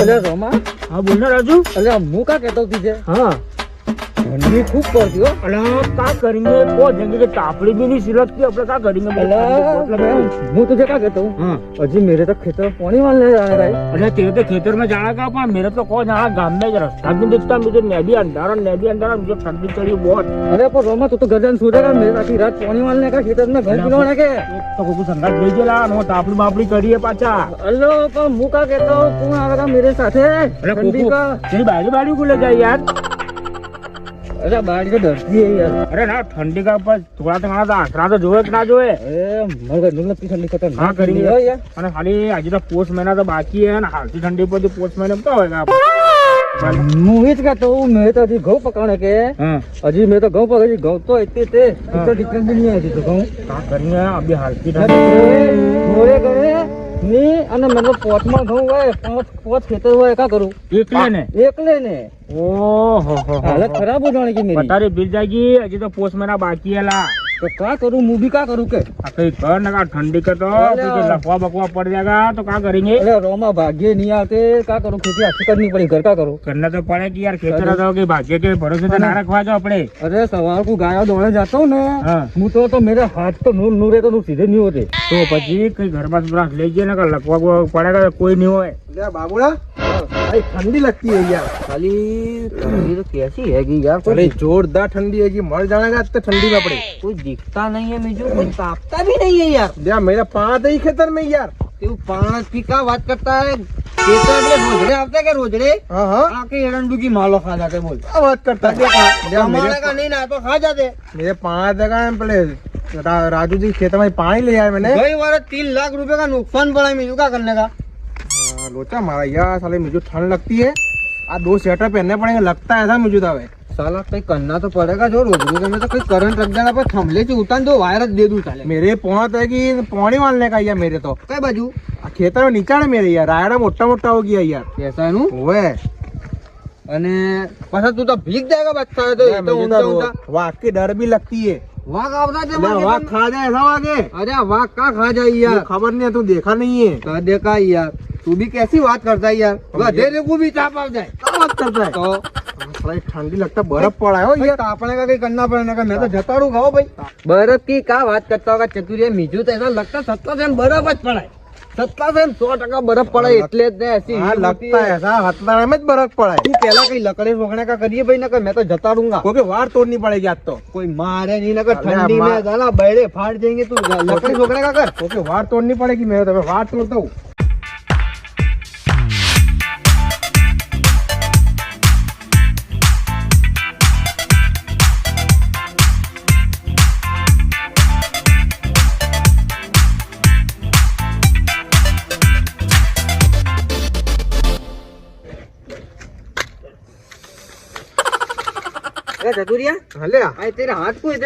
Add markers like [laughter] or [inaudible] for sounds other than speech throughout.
અલે રોમા? હા બોલ ને રાજુ. અલે હું કા કહેતો તીજે છે હા. ગંદી ખૂબ કરતી હો. કા કરીને કો જેમ કે તાપડી બી ની સિલક આપણે કા કરીને અલા હું તો જે કા કહેતો હું? મેરે તો ખેતર પાણી વાળને જાણે ભાઈ. અલા તે તો ખેતરમાં જાણા કા પણ મેરે તો કો જાણા ગામ મે જ રસ્તા બી દેખતા મુજે નેડી અંધારા નેડી અંધારા મુજે ઠંડી ચડી બોટ અરે પણ રોમા તો તો ગરદન સુધે કા? મેરે આખી રાત પાણી વાળને કા ખેતર ને ઘર પીનો નાખે તો કોકુ સંગાત લઈ ગયેલા નો તાપડી માપડી કરીએ પાછા. અલો પણ હું કા કહેતો તું આવે કા? મેરે સાથે? ઠંડી કા તે બાજુ બાજુ કુલે જાય યાર. ઠંડી કા પર થોડા તો ઘણા તો જોવે કે ના જોવે એ મરગા નુલ કરી અને ખાલી આજે તો પોષ મહિના તો બાકી હે હાલતી ઠંડી પર પોષ મહિના તો હોય હું એ જ મેં તો હજી ઘઉં પકાણે કે હજી મેં તો ઘઉં પકડી ઘઉં તો એટલે ઘઉં. કા હાલતી ની અને મતલબ પોચમાં ઘઉં હોય પોચ પોચ ખેતર હોય કા કરું? એકલે ને? એકલે ને. ઓહો હાલત ખરાબ હો જાણે કે મેરી પતારી બિલ જાગી હજી તો પોષ મહિના બાકી હેલા તો કા કરું? હું બી કા કરું કે? આ કઈ કર ને કા ઠંડી કર તો લખવા બકવા પડ જાગા તો કા કરેંગે અરે રોમા ભાગ્ય નહીં આતે કા કરું? ખેતી આખી કરની પડી ઘર કા કરું? કરને તો પડે કે યાર ખેતર તો કે ભાગ્ય કે ભરોસે તો ના રાખવા જો આપણે. અરે સવાર કુ ગાયો દોડે જાતો ને હું. તો તો મેરા હાથ તો નૂર નૂરે તો સીધે નહીં હોતે. તો પછી કઈ ઘરમાં બ્રાસ લઈ જઈએ ને લખવા પડે કોઈ નહીં હોય. બાબુડા. ठंडी लगती है यार खाली ठंडी तो कैसी हैगी यार अरे जोरदार ठंडी हैगी मर जाएगा तो ठंडी में पड़े कोई दिखता नहीं है मुझे कोई तापता भी नहीं है यार यार मेरा पाँच ही खेतर में यार तू पाँच की क्या बात करता है खेतर में रोजड़े आते मालो खा जाते बोल बात करता नहीं तो खा जाते मेरे पाँच जगह पहले राजू जी खेत में पानी ले आए मैंने तीन लाख रुपए का नुकसान पड़ा है मेजू का करने का हाँ, लोचा मारा यार साले मुझे ठंड लगती है आ दो स्वेटर पहनने पड़ेंगे लगता है ऐसा मुझे तो हमें साला कहीं करना तो पड़ेगा जो रोजड़े में तो कोई करंट रख देना पर थमले से उतार दो वायरस दे दूं साले मेरे पहुंच है कि पानी मारने का यार मेरे तो कई बाजू आ खेतर में नीचा है मेरे यार रायड़ा मोटा मोटा हो गया यार कैसा है नु ओए અને પાછા તું તો ભીગ जाएगा बच्चा है तो यार, ये तो मुझे ऊंचा तो ऊंचा वाघ की डर भी लगती है वाघ आवता थे यार, मार वाघ के खा जाए ऐसा वाघ है तुम- अरे वाघ का खा जाए मुझे यार खबर नहीं है तू देखा नहीं है कह देखा यार तू भी कैसी बात करता है यार गधे को भी चाप आ जाए क्या बात करता है तो थोड़ा ठंडी लगता बर्फ पड़ा है ओ भाई यार तापने का कहीं करना पड़ने का मैं तो जताड़ू खाओ भाई बर्फ की क्या बात करता होगा चतुरिया मीजू तो ऐसा लगता सत्ता से बर्फ જ पड़ा है सत्ता से सौ टका बर्फ पड़ा है એટલે જ ને ऐसी हाँ हीट होती लगता है। है ऐसा हथदाना में बर्फ पड़ा है तू पहला कहीं लकड़े रोकने का करिए भाई ना कर मैं तो जता दूंगा क्योंकि वार तोड़नी पड़ेगी आज तो कोई मारे नहीं ना कर अरे ठंडी मार- में जाना बैठे फाड़ देंगे तू लकड़ी रोकने का कर क्योंकि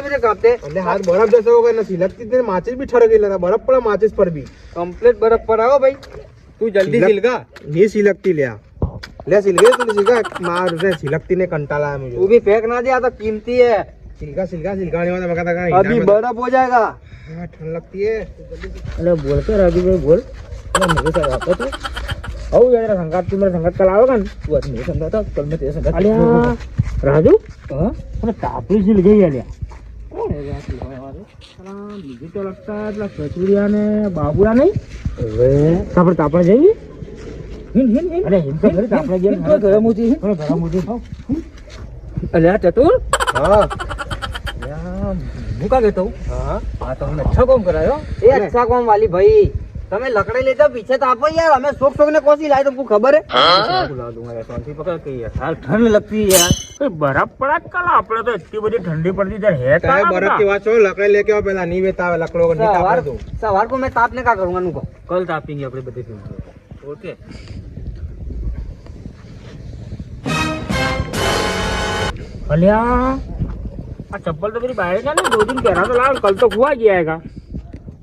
बजे कांपते हले हाथ बर्फ जैसे हो गए ना सिलकती थी माचिस भी ठर गई लगा बर्फ पड़ा माचिस पर भी कंप्लीट बर्फ पड़ा हो भाई तू जल्दी सिलक- सिलगा नहीं सिलकती ले आ। ले सिल गई तूने सिलका मार उसे सिलकती ने कंटाला है तू मुझे भी फेंक ना दिया तो कीमती है सिलका सिलका सिलका नहीं होता मैं कहता कहाँ अभी हिला में- बर्फ हो जाएगा हाँ, ठंड लगती है अरे बोल के राजू भाई बोल अरे मेरे साथ आता तू आओ यार तेरा संगात तू मेरा संगात कल आओगा ना तू आज मेरे संग था कल मैं तेरे संग अलिया राजू हाँ अरे तापड़ी सिल गई अलिया कौन है यार सिलवाने वाले? साला, मुझे तो लगता है પેલા કચુરિયા ને બાબુલા નહીં अरे આપણે તાપણે જઈએ हिन हिन हिन અરે હિમ તો ખરી તાપણે જઈએ हिन तो गरम होती है અરે ગરમ ઉઠી થાવ अरे यार चतुर हाँ यार હું કા કહેતો હું हाँ હા તમને अच्छा काम करायो એ अच्छा काम वाली भाई તમે લકડે લઈ જાઓ પીછે તો આપો યાર અમે શોક શોક ને કોસી લાવી तुमको खबर है बुला दूंगा यार शांति पकड़ के यार यार ठंड लगती है यार કઈ બરફ પડા કાલા આપણે તો એટલી બધી ઠંડી પડતી ત્યારે હે चाहे કાલા बर्फ બધા? की बात छोड़ लकड़े लेके आओ पहला नहीं बेता है लकड़ों को नहीं सवार तापने दो सवार को मैं तापने का करूंगा नुको कल तापेंगे अपने बदे ओके अलिया આ ચપ્પલ તો मेरी बाहर का नहीं दो दिन पहना तो लाल कल तो हुआ जाएगा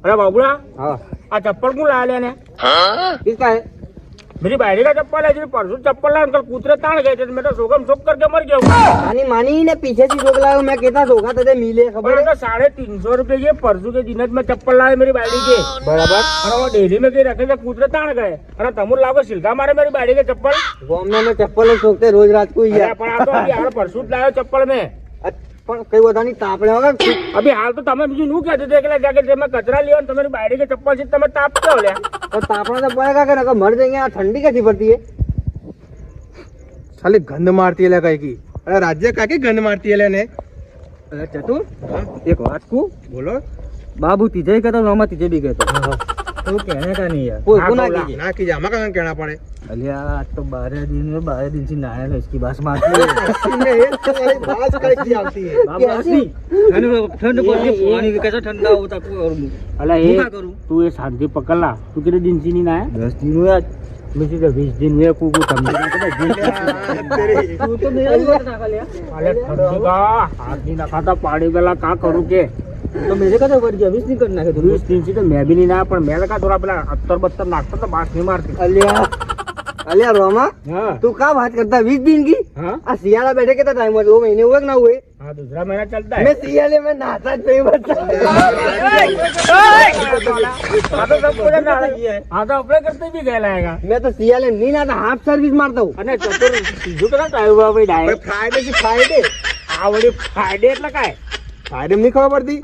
अरे बाबूला हाँ આ चप्पल क्यों लाया लेने किसका है मेरी भाई का चप्पल है जी परसों चप्पल ला अंकल कूतरे तान गए थे मैं तो सोगम सोग करके मर गया मानी मानी ने पीछे से सोग लाया मैं कहता सोगा तुझे मिले खबर है साढ़े तीन सौ रुपये ये परसों के दिन में चप्पल लाए मेरी बाड़ी के बराबर और वो डेली में कहीं रखे थे कूतरे तान गए अरे तमुर लाओ सिलका मारे मेरी बाड़ी के चप्पल वो हमने चप्पल सोचते रोज रात को ही पर परसों लाया चप्पल में હાલ તો તમે બીજું નું કે તમે કચરા લેવા તમારી બાયડી કે ચપ્પલ તમે તાપ તાપણા તો પડે કાકે નકર મર જઈએ આ ઠંડી ક્યાંથી પડતી હે? ખાલી ગંધ મારતી એલા કઈ કી અરે રાજ્ય કાકી ગંધ મારતી એલા ને? અરે ચતુ એક વાત કુ બોલો. બાબુ તીજે કહેતો નોમાં તીજે બી કહેતો. तो कहने का नहीं यार कोई हाँ, को ना बोला। कीजिए ना कीजिए हमें कहाँ कहना पड़े अलिया आज तो बारह दिन में बारह दिन से नहाया था इसकी बात मारती है बात कैसी आती है बाबू असली ठंड ठंड पड़ के पानी कैसा ठंडा होता को और અલા હું એ કા કરું? તું એ શાંતિ પકડલા તું કેટલે દિન થી નહીં નાયા दस दिन हुआ મેં કીધું વીસ દિન મેં કુકુ તમને तू तो मेरा ही बात नाका लिया અલે ઠંડી કા હાથ નહીં નખાતા પાણી પેલા કા કરું કે तो मेरे का શિયાળા બેઠે કેટલા ટાઈમ મહિને હોય ના હોય. હા સર્વિસ મારતા હું. અને ચતુર સીધું કદાચ એટલે કાય કાયમ નહીં ખબર ગઈ.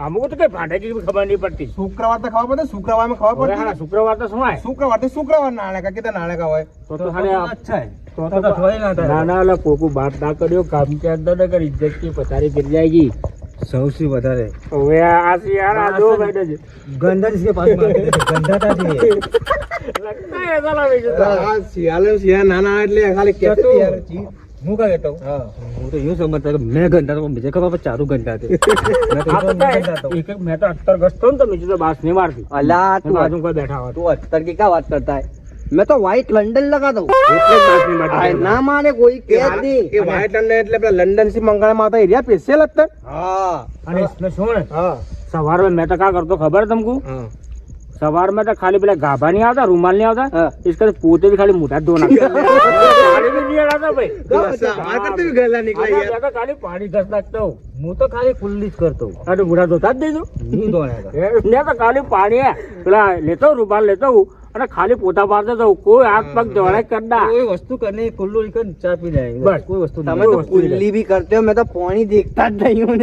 સૌથી વધારે. આ શિયાળ આ શિયાળ નાના એટલે ખાલી કેતો હું કા કહેતો હું. તો યું સમજતા કે મેં ઘંટા તો બીજે ખબર પર ચારું ઘંટા તે એક એક મેં તો અત્તર ઘસતો ને તો બીજું તો બાસ ને મારતી. અલા તું બાજુ પર બેઠા હોય. તું અત્તર કે કા વાત કરતા હે? મેં તો વ્હાઈટ લંડનથી મંગાળા માતા એરિયા પેસેલ અત્તર મેં તો કા કરતો ખબર તમકુ? સવારમાં તો ખાલી પેલા ગાભા નહીં આવતા રૂમાલ નહીં આવતા? એ પોતે ખાલી મોટા ધોના. [laughs] હતા ભાઈ. માર કરતા ગયેલા નીકળ્યા યાર. ખાલી પાણી ઘસ નાખતો હું. તો ખાલી ખુલ્લી જ કરતો અરે બુડા ધોતા જ દેજો. નહીં ધોયા મેં તો ખાલી પાણી પેલા લેતો રૂપાલ લેતો હું અને ખાલી પોતા પાસે તો કોઈ હાથ પગ દોડાય કરના કોઈ વસ્તુ કરને ખુલ્લું કર ચા પી જાય બસ. કોઈ વસ્તુ તમે ખુલ્લી ભી કરતે હો તો પાણી દેખતા જ નહીં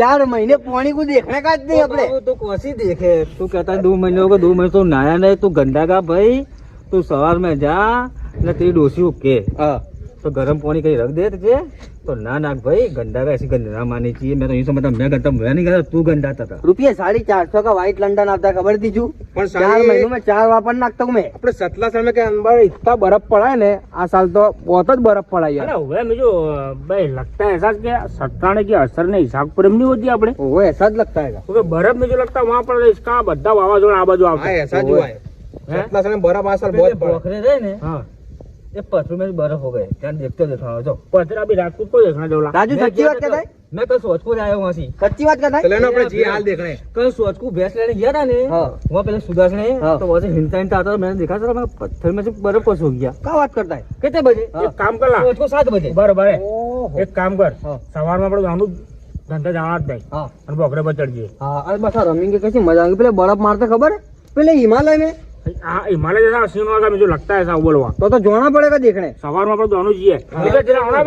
ચાર મહિને પાણી કો દેખને કા જ નહીં આપણે. તો કોસી દેખે? તું કહેતા દો મહિને દો મહિને તો નાયા નહીં તું ગંડા ભાઈ? તું સવાર મેં જા એટલે તે ડોસી કે તો ગરમ પાણી કઈ રખ દે છે તો ના નાગ ભાઈ ગંડા વૈસી ગંડા માની છીએ. મેં તો અહીં તો મેં ગંડા મેં નહીં કરતા તું ગંડા હતા. રૂપિયા સાડી ચારસો કા વ્હાઈટ લંડન આવતા ખબર દીજું પણ ચાર મહિનો મેં ચાર વાપર નાખતો મેં. આપણે સતલા સામે કે અંબર ઇતના બરફ પડાય ને આ સાલ તો બહોત જ બરફ પડાય અરે હવે મેં જો ભાઈ લગતા એસા કે સતરાને કે અસર ને હિસાબ પર એમ નહીં હોતી આપણે? ઓહો એસા જ લગતા હે કે બરફ મેં જો લગતા વહાં પર ઇસકા બધા વાવાઝોડા આ બાજુ આવતા. એસા જ હોય સતલા સામે બરફ આ સાલ બહોત પડે. ને હા. એ પથરું મેં બરફ હો ગઈ ત્યાં દેખતો દેખાણો છો. પથરા બી રાજકોટ કો દેખાણ જવલા રાજુ સચ્ચી વાત કહેતા મેં તો સોચકુ આવ્યો વાસી સચ્ચી વાત પથ્થર મેં બરફ પસો ગયા કા વાત કરતા હે. બજે કામ કર લા. બજે. બરોબર એક કામ કર. સવારમાં આપણે ગામનું ધંધા જવા જ દઈ અને બોકડે બચડજે હા અને બસ રમીંગે કે મજા આવે. પેલા બરફ મારતા ખબર? પેલા હિમાલય મેં हिमालय जैसा सीन होगा मुझे लगता है ऐसा बोलवा तो तो जोना पड़ेगा देखने सवार में दोनों जी है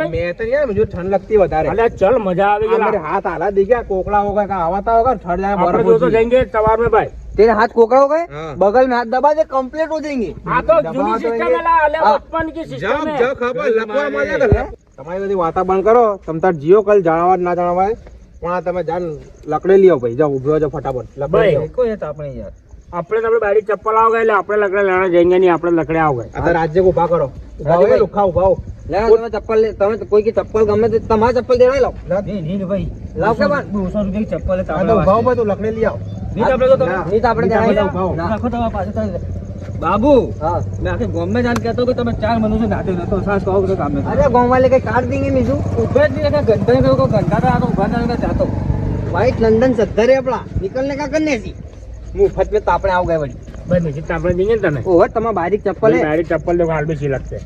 मैं तो यार मुझे ठंड लगती बता रहे अरे चल मजा आएगी मेरे हाथ आला देखिए कोकड़ा होगा का हवाता होगा ठंड जाए बर्फ हो जाएंगे सवार में भाई तेरे हाथ कोकड़ा हो गए बगल में हाथ दबा दे कंप्लीट हो जाएंगे તમારી બધી વાતાવરણ કરો તમે તાર જીઓ કલ જાણવા ના જાણવા પણ તમે જાન લકડે લ્યો ભાઈ જાઓ ઊભો જાઓ ફટાફટ લકડે યાર આપણે તમે બારી ચપ્પલ આવ એટલે આપણે લકડે લેણા જઈએ નહીં આપણે લકડે આવ ગયા. રાજ્ય ઊભા કરો. રાજ્ય લુખા ઊભા તમે ચપ્પલ તમે કોઈ ચપ્પલ ગમે તે તમારે ચપ્પલ દેવાય લો નહીં ભાઈ. લાવ કે તમે ભાવ ભાઈ બાબુ મેં આખી ગોમે જાન કે તમે ચાર મનુષ્ય નાટે નતો સાસ કહો કે કામ અરે ગોમ વાલે કઈ કાર દેંગે મીજુ ઉભે જ નહીં ઘંટા ઘંટા તો આ ઊભા જાતો વાઈટ લંડન સદ્ધરે આપણા. નીકળને કા કરને સી तो उभा जाने का चाहता हूँ व्हाइट लंदन सत्तर है अपना निकलने का करने सी मुफ्त में तापने आओ गए बड़ी ભાઈ મ્યુઝિક તો આપણે જઈએ ને તને ઓહો તમારે બારીક ચપ્પલ હે મારી ચપ્પલ તો હાલ બી લગશે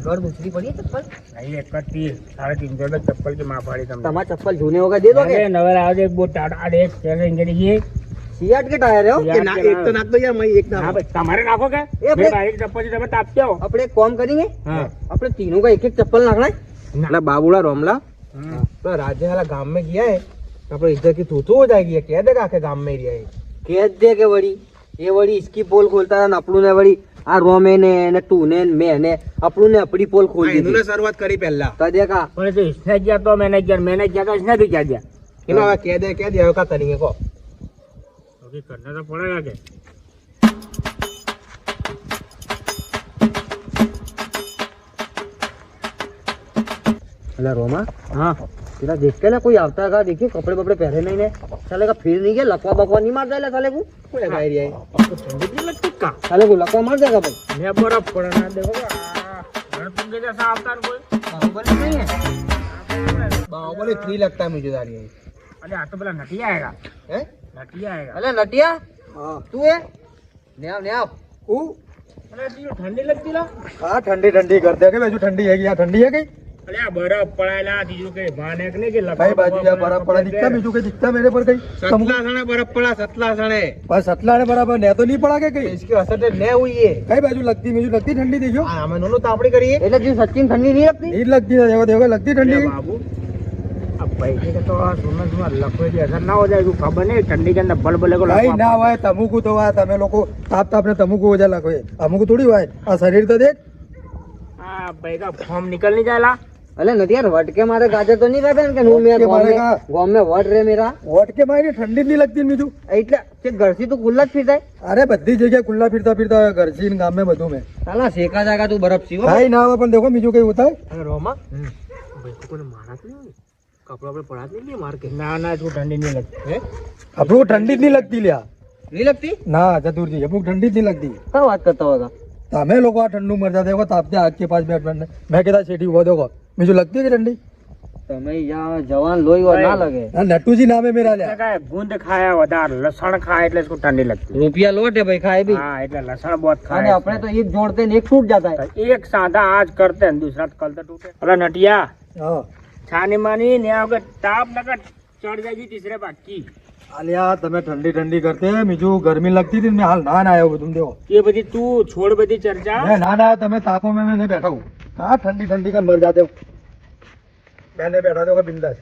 ઘર દૂસરી પડી હે ચપ્પલ નહીં એક જ ત્રીસ સાડા ત્રીસો તો ચપ્પલ કે માં પાડી તમને તમારે ચપ્પલ જૂને વગર દે દો કે અરે નવર આવજે એક બહુ ટાટા અરે એક ચેર ઇન્જરી છે સિયાટ કે ટાયર હે હો? યાર, ના એક તો નાખ દો યાર મય એક હા ના ભાઈ તમારે નાખો કે એ મેં ભાઈ- બાઈક ચપ્પલ છે તમે તાપી આવો આપણે એક કામ કરીએ હા આપણે તીનો કા એક એક ચપ્પલ નાખણાય એટલે બાબુલા રોમલા હમ. तो राजा वाला गांव में गया है अपने इधर की तू हो जाएगी कह देगा आके गांव में एरिया है કે કહેજ દે કે વળી? એ વળી ઇસકી પોલ ખોલતા હતા ને આપણું ને વળી આ રોમે ને ને ટુ ને મે ને આપણું ને આપણી પોલ ખોલી દીધી. શરૂઆત કરી પહેલા. તો દેખા પણ તો ઇસ્તે ગયા તો મેનેજર મેનેજર તો નથી ગયા ગયા. કે દે કે દે હવે કા તરીકે કો ઓકે કરના તો પડેગા કે. तो पड़ेगा के અલા રોમા हाँ પેલા દેખ કે લા કોઈ આવતા કા દેખી કપડે બપડે પહેરે નહીં ને ચાલે કા ફીર નહીં ગયા લકવા બકવા નહીં મારતા એટલે ચાલે કુ कौन है एरिया है आपको ठंडी नहीं लगती का ચાલે કુ લકવા માર દેગા ભાઈ मैं बर्फ पड़ा ना देखो आ, घर तुम के जैसा आता है कोई બરોબર નહીં હે बाहुबली थ्री लगता है मुझे दारी है अरे आ तो बोला नटिया आएगा हैं? नटिया आएगा અલે નટિયા हाँ તું હે ને આવ ને આવ ऊ अरे ये ठंडी लगती ला हाँ ठंडी ठंडी करते हैं बाजू ठंडी है यहाँ ठंडी है कहीं અલ્યા બરફ પડાયેલા બીજું કઈ ભાને કે કે લખાઈ બાજુ જા બરફ કઈ દીકતા મેરે પર કઈ? સતલા સણે બરફ પડા સતલા સણે પણ સતલા ને તો નહીં પડા કે કઈ ઇસકી અસર ને લગતી બીજું? લગતી ઠંડી દેજો. હા અમે નોનો તાપડી કરીએ. એટલે જે સચિન નહીં લગતી? નહીં લગતી દેવો દેવો લગતી ઠંડી. બાબુ તમુકુ તો આ તમે લોકો તાપ તાપ ને તમુકુ ઓજા લખો. અમુક થોડી હોય. આ શરીર તો દેખ. આ ભાઈ ફોર્મ નીકળ નહીં જાય અલે નથી યાર વટકે મારે ગાજર તો નહીં રાખે ને કે હું મેં ગોમે વટ રે મેરા. વટકે મારી ઠંડી નહીં લગતી બીજું એટલે કે ઘરસી તો ખુલ્લા જ ફીરતા અરે બધી જગ્યાએ ખુલ્લા ફીરતા ફીરતા ઘરસી ને ગામે બધું મેં. સાલા શેકા જાગા તું બરફ સીવો. ભાઈ ના આવે પણ દેખો બીજું કઈ ઉતાય રોમા. ભાઈ કોને મારા તો કપડા આપણે પડાત નહીં માર્કે ના ના તું ઠંડી નહીં લગતી. આપણું ઠંડી જ નહીં લગતી લ્યા. નહીં લગતી? ના ચતુરજી અમુક ઠંડી જ નહીં લગતી. કઈ વાત કરતા હતા તમે લોકો આ ઠંડુ મરતા દેખો તાપતે આગ કે પાસ બેઠ મેં કીધા શેઠી ઊભો દેખો. બીજું લગતી જ રંડી તમે જવાન લોહી ના લગે. નટુજી નામે મેરા લે કાય ગુંદ ખાયા વધાર લસણ ખાય એટલે શું ઠંડી લગતી? રૂપિયા લોટે ભાઈ ખાય ભી હા એટલે લસણ બોત ખાય અને આપણે તો એક જોડતે ને એક ફૂટ જાતા. એક સાંધા આજ કરતે ને દૂસરા કલ તો ટૂટે અલા નટિયા હા. છાની માની ને આગે તાપ નકર ચડ જાયજી તીસરે બાકી અલ્યા તમે ઠંડી ઠંડી કરતે. બીજું ગરમી લગતી હતી મેં હાલ ના ના આવ્યો બધું દેવો. એ બધી તું છોડ બધી ચર્ચા? ના ના તમે તાપો મેં બેઠો હું. हूँ कहाँ ठंडी ठंडी का मर जाते हो मैंने बैठा दो बिंदास